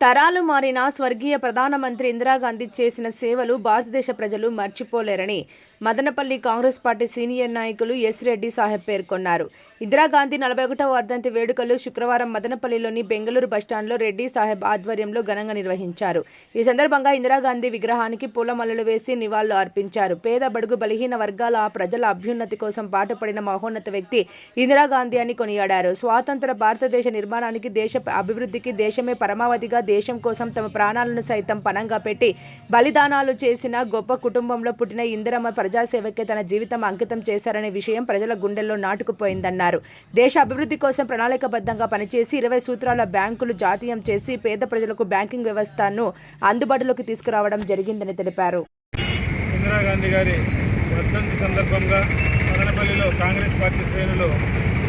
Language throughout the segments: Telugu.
తరాలు మారిన స్వర్గీయ ప్రధానమంత్రి ఇందిరాగాంధీ చేసిన సేవలు భారతదేశ ప్రజలు మర్చిపోలేరని మదనపల్లి కాంగ్రెస్ పార్టీ సీనియర్ నాయకులు ఎస్ రెడ్డి సాహెబ్ పేర్కొన్నారు. ఇందిరాగాంధీ నలభై ఒకటవ వర్ధంతి వేడుకలు శుక్రవారం మదనపల్లిలోని బెంగళూరు బస్టాండ్లో రెడ్డి సాహెబ్ ఆధ్వర్యంలో ఘనంగా నిర్వహించారు. ఈ సందర్భంగా ఇందిరాగాంధీ విగ్రహానికి పూలమల్లలు వేసి నివాళులు అర్పించారు. పేద బడుగు బలహీన వర్గాల ప్రజల అభ్యున్నతి కోసం పాటుపడిన మహోన్నత వ్యక్తి ఇందిరాగాంధీ అని కొనియాడారు. స్వాతంత్ర భారతదేశ నిర్మాణానికి దేశ అభివృద్ధికి దేశమే పరమావధిగా దేశం కోసం తమ ప్రాణాలను సైతం పణంగా పెట్టి బలిదానాలు చేసిన గొప్ప కుటుంబంలో పుట్టిన ఇందిరమ్మ ప్రజాసేవకే తన జీవితం అంకితం చేశారనే విషయం ప్రజల గుండెల్లో నాటుకుపోయిందన్నారు. దేశ అభివృద్ధి కోసం ప్రణాళికబద్ధంగా పనిచేసి ఇరవై సూత్రాల బ్యాంకులు జాతీయం చేసి పేద ప్రజలకు బ్యాంకింగ్ వ్యవస్థను అందుబాటులోకి తీసుకురావడం జరిగిందని తెలిపారు. ఇందిరాగాంధీ గారి వర్ధంతి సందర్భంగా మదనపల్లిలో కాంగ్రెస్ పార్టీ శ్రేణులు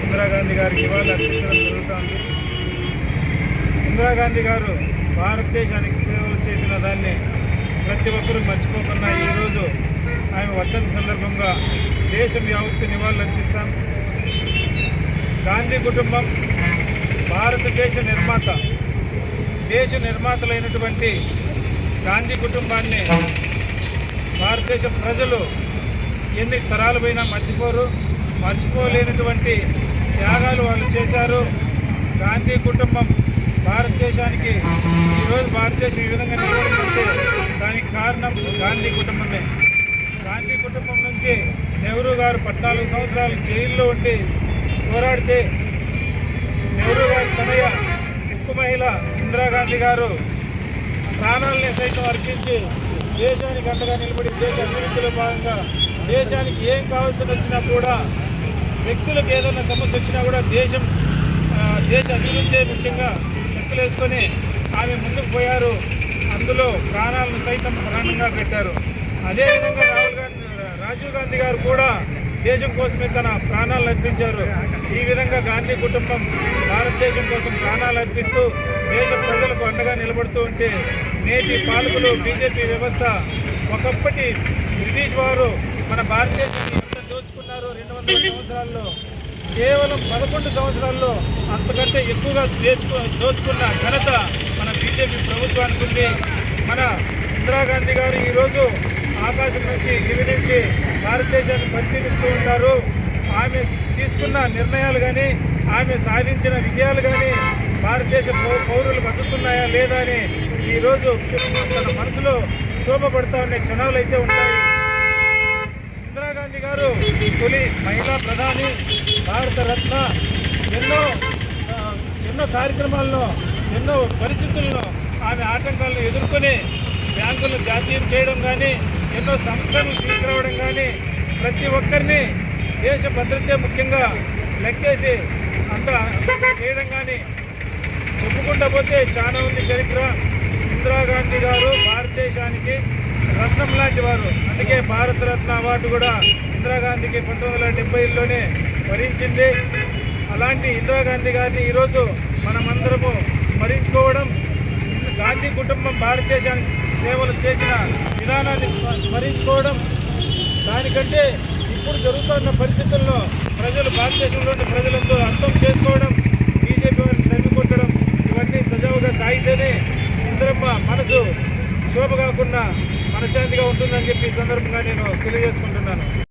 ఇందిరాగాంధీ గారికి ఇవాళ అర్పించడం జరుగుతోంది. ఇందిరాగాంధీ గారు భారతదేశానికి సేవలు చేసిన దాన్ని ప్రతి ఒక్కరూ మర్చిపోకుండా ఈరోజు ఆమె సందర్భంగా దేశం యావత్తు నివాళులు గాంధీ కుటుంబం భారతదేశ నిర్మాత దేశ నిర్మాతలైనటువంటి గాంధీ కుటుంబాన్ని భారతదేశ ప్రజలు ఎన్ని తరాలు పోయినా మర్చిపోరు. మర్చిపోలేనటువంటి త్యాగాలు వాళ్ళు చేశారు. గాంధీ కుటుంబం భారతదేశానికి ఈరోజు భారతదేశం ఈ విధంగా నిలబడిందంటే దానికి కారణం గాంధీ కుటుంబమే. గాంధీ కుటుంబం నుంచి నెహ్రూ గారు పద్నాలుగు సంవత్సరాలు జైల్లో ఉండి పోరాడితే నెహ్రూ గారి తనయ్య ఉక్కు మహిళ ఇందిరాగాంధీ గారు ప్రాణాలని సైతం అర్పించి దేశానికి అండగా నిలబడి దేశ అభివృద్ధిలో భాగంగా దేశానికి ఏం కావాల్సి వచ్చినా కూడా వ్యక్తులకు ఏదైనా సమస్య వచ్చినా కూడా దేశం దేశ అభివృద్ధి ముఖ్యంగా లెక్కలేసుకొని ఆమె ముందుకు పోయారు. అందులో ప్రాణాలను సైతం ప్రాణంగా పెట్టారు. అదేవిధంగా రాహుల్ గాంధీ రాజీవ్ గాంధీ గారు కూడా దేశం కోసమే తన ప్రాణాలు అర్పించారు. ఈ విధంగా గాంధీ కుటుంబం భారతదేశం కోసం ప్రాణాలు అర్పిస్తూ దేశ ప్రజలకు అండగా నిలబడుతూ ఉంటే నేటి పాలకులు బీజేపీ వ్యవస్థ ఒకప్పటి బ్రిటిష్ వారు మన భారతదేశాన్ని ఎంత దోచుకున్నారో. రెండు వందల సంవత్సరాల్లో కేవలం పదకొండు సంవత్సరాల్లో అంతకంటే ఎక్కువగా దేచుకు దోచుకున్న ఘనత మన బీజేపీ ప్రభుత్వానికి ఉంది. మన ఇందిరాగాంధీ గారు ఈరోజు ఆకాశం నుంచి గివినించి భారతదేశాన్ని పరిశీలిస్తూ ఉంటారు ఆమె తీసుకున్న నిర్ణయాలు కానీ ఆమె సాధించిన విజయాలు కానీ భారతదేశ పౌరులు బతుకుతున్నాయా లేదా అని ఈరోజు తన మనసులో శోభపడుతూ ఉండే క్షణాలు అయితే ఉంటాయి. ఇందిరాగాంధీ గారు తొలి మహిళా ప్రధాని భారత రత్న ఎన్నో ఎన్నో కార్యక్రమాల్లో ఎన్నో పరిస్థితుల్లో ఆమె ఆటంకాలను ఎదుర్కొని బ్యాంకులను జాతీయం చేయడం కానీ ఎన్నో సంస్కరణలు తీసుకురావడం కానీ ప్రతి ఒక్కరిని దేశ భద్రతే ముఖ్యంగా లెక్కేసి అంత చేయడం కానీ చెప్పుకుంటా పోతే చాలా ఉంది చరిత్ర. ఇందిరాగాంధీ గారు భారతదేశానికి రత్నం లాంటి వారు. అందుకే భారతరత్న అవార్డు కూడా ఇందిరాగాంధీకి పంతొమ్మిది వందల డెబ్బైలోనే వరించింది. అలాంటి ఇందిరాగాంధీ గారిని ఈరోజు మనమందరము స్మరించుకోవడం గాంధీ కుటుంబం భారతదేశానికి సేవలు చేసిన విధానాన్ని స్మరించుకోవడం దానికంటే ఇప్పుడు జరుగుతున్న పరిస్థితుల్లో ప్రజలు భారతదేశంలోని ప్రజలందరూ అర్థం చేసుకోవడం బీజేపీ వారిని తరిమి ఇవన్నీ సజావుగా సాగితేనే ఇంద్రమ్మ మనసు శోభ కాకుండా మనశ్శాంతిగా ఉంటుందని చెప్పి ఈ సందర్భంగా నేను తెలియజేసుకుంటున్నాను.